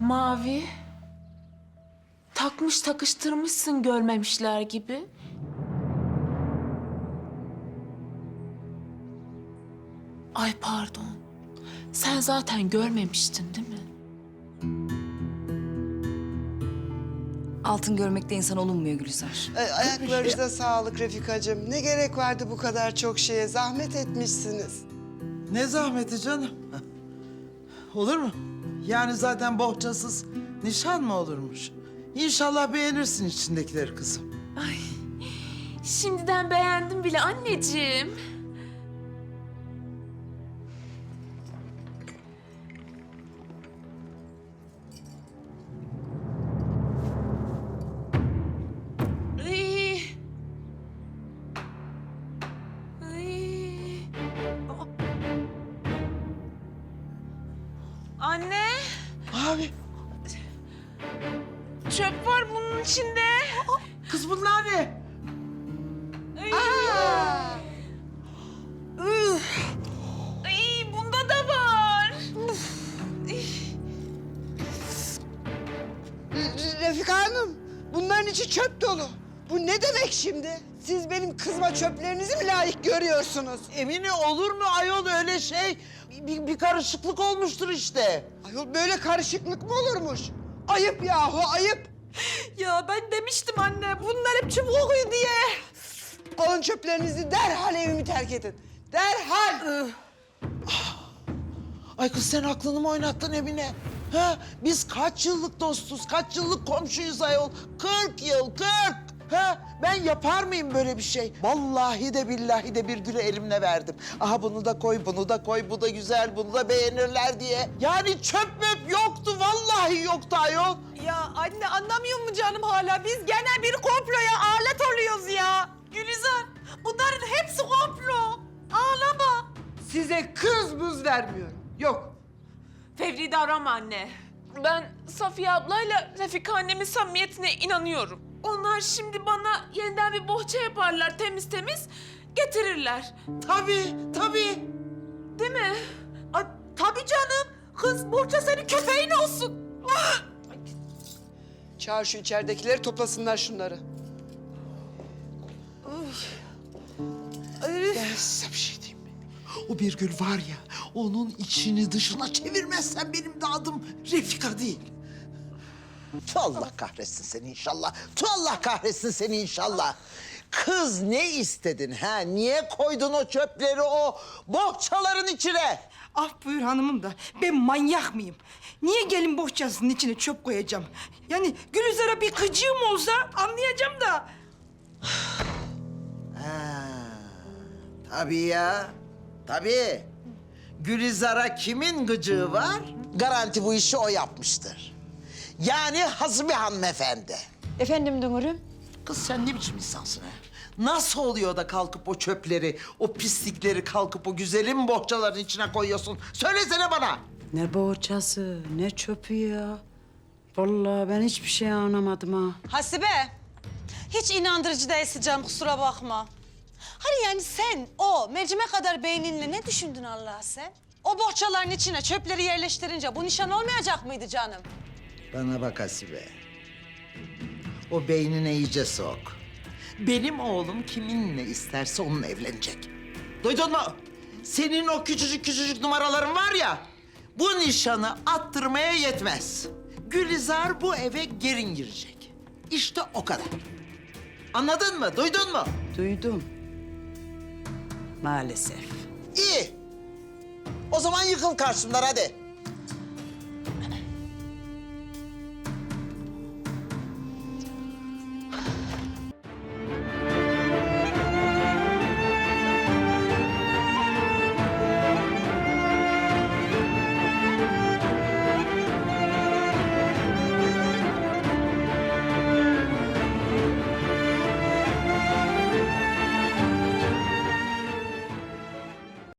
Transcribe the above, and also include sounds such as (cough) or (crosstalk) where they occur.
Mavi. Takmış takıştırmışsın görmemişler gibi. Ay pardon. Sen zaten görmemiştin değil mi? Altın görmekte insan olunmuyor Gülizar. Ay, ayaklarınıza sağlık Refikacığım. Ne gerek vardı bu kadar çok şeye? Zahmet etmişsiniz. Ne zahmeti canım? Olur mu? Yani zaten bohçasız nişan mı olurmuş? İnşallah beğenirsin içindekileri kızım. Ay. Şimdiden beğendim bile anneciğim. Ay. Ay. Anne, Abi, çöp var bunun içinde. kız bunlar ne? Ay. Ay, bunda da var. Re- Refika Hanım, bunların içi çöp dolu. Bu ne demek şimdi? Siz benim kızma çöplerinizi mi layık görüyorsunuz? Emine olur mu ayol öyle şey? Bir, bir karışıklık olmuştur işte. Ayol böyle karışıklık mı olurmuş? Ayıp yahu, ayıp. Ya ben demiştim anne bunlar hep okuyor diye. Alın çöplerinizi derhal evimi terk edin. Derhal. Ay kız sen aklını mı oynattın Emine? Ha? Biz kaç yıllık dostuz, kaç yıllık komşuyuz ayol? 40 yıl, 40! Ha? Ben yapar mıyım böyle bir şey? Vallahi de billahi de bir gülü elimle verdim. Aha bunu da koy, bunu da koy, bu da güzel, bunu da beğenirler diye. Yani çöp möp yoktu, vallahi yoktu ayol. Ya anne anlamıyor mu canım hala? Biz gene bir komploya alet oluyoruz ya. Gülizar bunların hepsi komplo. Ağlama. Size kız buz vermiyorum. Yok. Fevri davranma anne. Ben Safiye ablayla Refika annemin samimiyetine inanıyorum. Onlar şimdi bana yeniden bir bohça yaparlar temiz temiz getirirler. Tabii, tabii. Değil mi? Ay, tabii canım. Kız Burça senin köpeğin olsun. Ah! Çağır şu içeridekileri toplasınlar şunları. Ben size bir şey diyeyim mi? O bir gül var ya, onun içini dışına çevirmezsen benim de adım Refika değil. Tu Allah kahretsin seni inşallah. Tu Allah kahretsin seni inşallah. Kız ne istedin ha? Niye koydun o çöpleri o bohçaların içine? Ah buyur hanımım da ben manyak mıyım? Niye gelin bohçasının içine çöp koyacağım? Yani Gülizar'a bir kıcığım olsa anlayacağım da. (sighs) Ha, tabii ya. Tabii. Gülizar'a kimin gıcığı var? Garanti bu işi o yapmıştır. Yani Hazmi hanımefendi. Efendim Dönür'üm? Kız sen ne biçim insansın ha? Nasıl oluyor da kalkıp o çöpleri, o pislikleri kalkıp o güzelim bohçaların içine koyuyorsun? Söylesene bana. Ne boğaçası, ne çöpü ya. Vallahi ben hiçbir şey anlamadım ha. Hasibe, hiç inandırıcı değilsin canım kusura bakma. Hani yani sen o mercimek kadar beyninle ne düşündün Allah'a sen? O bohçaların içine çöpleri yerleştirince bu nişan olmayacak mıydı canım? Bana bak Hasibe. O beynine iyice sok. Benim oğlum kiminle isterse onunla evlenecek. Duydun mu? Senin o küçücük küçücük numaraların var ya... ...bu nişanı attırmaya yetmez. Gülizar bu eve gelin girecek. İşte o kadar. Anladın mı? Duydun mu? Duydum. Maalesef. İyi. O zaman yıkıl karşımdan hadi.